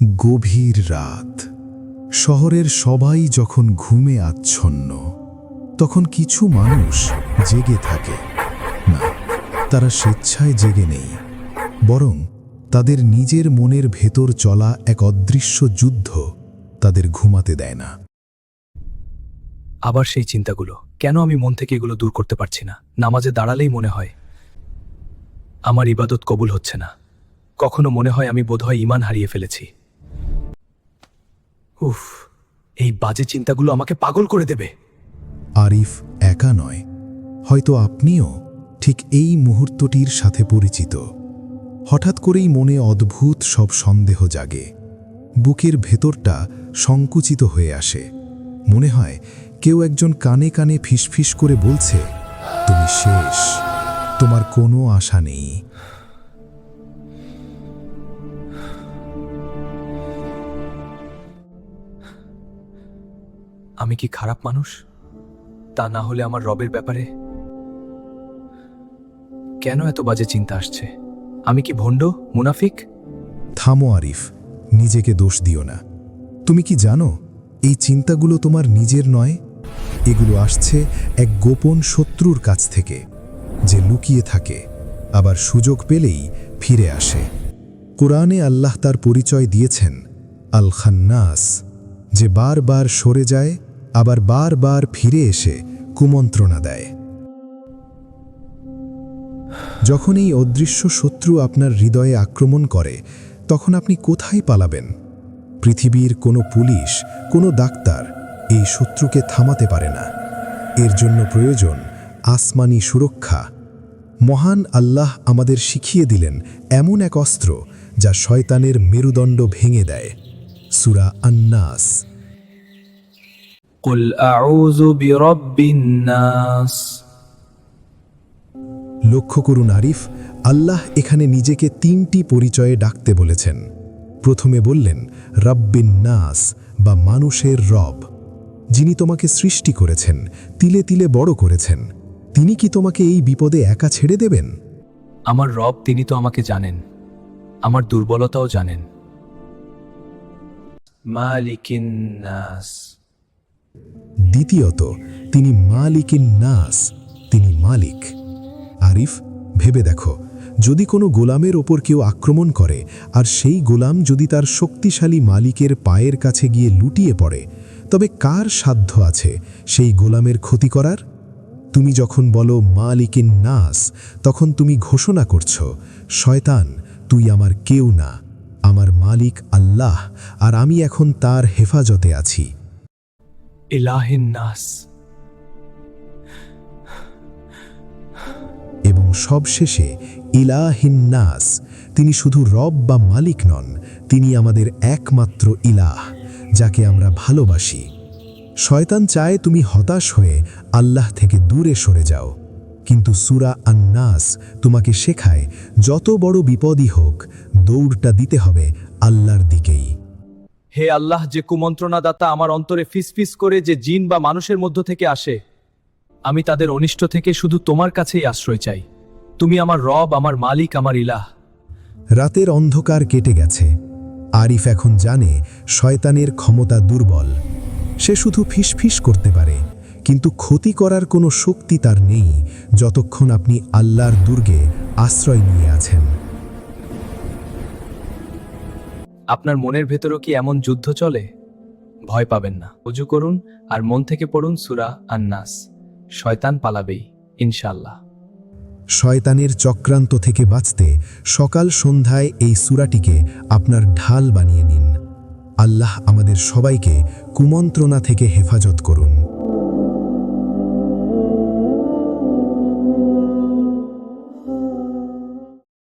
গভীর রাত। শহরের সবাই যখন ঘুমে আচ্ছন্ন, তখন কিছু মানুষ জেগে থাকে। না, তারা স্বেচ্ছায় জেগে নেই, বরং তাদের নিজের মনের ভেতর চলা এক অদৃশ্য যুদ্ধ তাদের ঘুমাতে দেয় না। আবার সেই চিন্তাগুলো, কেন আমি মন থেকে এগুলো দূর করতে পারছি না? নামাজে দাঁড়ালেই মনে হয় আমার ইবাদত কবুল হচ্ছে না। কখনো মনে হয় আমি বোধহয় ইমান হারিয়ে ফেলেছি। উফ, এই বাজে চিন্তাগুলো আমাকে পাগল করে দেবে। আরিফ একা নয়, হয়তো আপনিও ঠিক এই মুহূর্তটির সাথে পরিচিত। হঠাৎ করেই মনে অদ্ভুত সব সন্দেহ জাগে। বুকের ভেতরটা সংকুচিত হয়ে আসে। মনে হয় কেউ একজন কানে কানে ফিসফিস করে বলছে, তুমি শেষ, তোমার কোনো আশা নেই। আমি কি খারাপ মানুষ? তা না হলে আমার রবের ব্যাপারে? কেন এত বাজে চিন্তা আসছে? আমি কি ভণ্ড, মুনাফিক? থামো আরিফ, নিজেকে দোষ দিও না। তুমি কি জানো, এই চিন্তাগুলো তোমার নিজের নয়? এগুলো আসছে এক গোপন শত্রুর কাছ থেকে, যে লুকিয়ে থাকে, আবার সুযোগ পেলেই ফিরে আসে। কোরআনে আল্লাহ তার পরিচয় দিয়েছেন আল খান্নাস যে বারবার সরে যায় আবার বারবার ফিরে এসে কুমন্ত্রণা দেয়। যখন এই অদৃশ্য শত্রু আপনার হৃদয়ে আক্রমণ করে, তখন আপনি কোথায় পালাবেন? পৃথিবীর কোনো পুলিশ, কোনো ডাক্তার এই শত্রুকে থামাতে পারে না। এর জন্য প্রয়োজন আসমানি সুরক্ষা। মহান আল্লাহ আমাদের শিখিয়ে দিলেন এমন এক অস্ত্র যা শয়তানের মেরুদণ্ড ভেঙে দেয়। সুরা আন্নাস। قل أعوذ برب الناس লক্ষ্য করুন আরিফ আল্লাহ এখানে নিজেকে তিনটি পরিচয়ে ডাকতে বলেছেন প্রথমে বললেন রব্বিন নাস বা মানুষের রব যিনি তোমাকে সৃষ্টি করেছেন তিলে তিলে বড় করেছেন তিনি কি তোমাকে এই বিপদে একা ছেড়ে দেবেন আমার রব তিনি তো আমাকে জানেন আমার দুর্বলতাও জানেন মালিকিন নাস দ্বিতীয়ত, তিনি মালিকিন নাস, তিনি মালিক। আরিফ, ভেবে দেখো, যদি কোনো গোলামের ওপর কেউ আক্রমণ করে, আর সেই গোলাম যদি তার শক্তিশালী মালিকের পায়ের কাছে গিয়ে লুটিয়ে পড়ে, তবে কার সাধ্য আছে সেই গোলামের ক্ষতি করার? তুমি যখন বলো মালিকিন নাস, তখন তুমি ঘোষণা করছ, শয়তান, তুই আমার কেউ না, আমার মালিক আল্লাহ, আর আমি এখন তার হেফাজতে আছি। এবং সবশেষে ইলাহিন্নাস তিনি শুধু রব বা মালিক নন, তিনি আমাদের একমাত্র ইলাহ, যাকে আমরা ভালোবাসি। শয়তান চায় তুমি হতাশ হয়ে আল্লাহ থেকে দূরে সরে যাও, কিন্তু সুরা আন্নাস তোমাকে শেখায়, যত বড় বিপদই হোক, দৌড়টা দিতে হবে আল্লাহর দিকেই। হে আল্লাহ, যে কুমন্ত্রণাদাতা আমার অন্তরে ফিসফিস করে যে জিন বা মানুষের মধ্য থেকে আসে, আমি তাদের অনিষ্ট থেকে শুধু তোমার কাছেই আশ্রয় চাই। তুমি আমার রব, আমার মালিক, আমার ইলাহ। রাতের অন্ধকার কেটে গেছে। আরিফ এখন জানে শয়তানের ক্ষমতা দুর্বল। সে শুধু ফিসফিস করতে পারে, কিন্তু ক্ষতি করার কোনো শক্তি তার নেই, যতক্ষণ আপনি আল্লাহর দুর্গে আশ্রয় নিয়ে আছেন। আপনার মনের ভেতরও কি এমন যুদ্ধ চলে? ভয় পাবেন না। উজু করুন আর মন থেকে পড়ুন সুরা আন্নাস। শয়তান পালাবেই ইনশাল্লাহ শয়তানের চক্রান্ত থেকে বাঁচতে সকাল সন্ধ্যায় এই সুরাটিকে আপনার ঢাল বানিয়ে নিন। আল্লাহ আমাদের সবাইকে কুমন্ত্রণা থেকে হেফাজত করুন।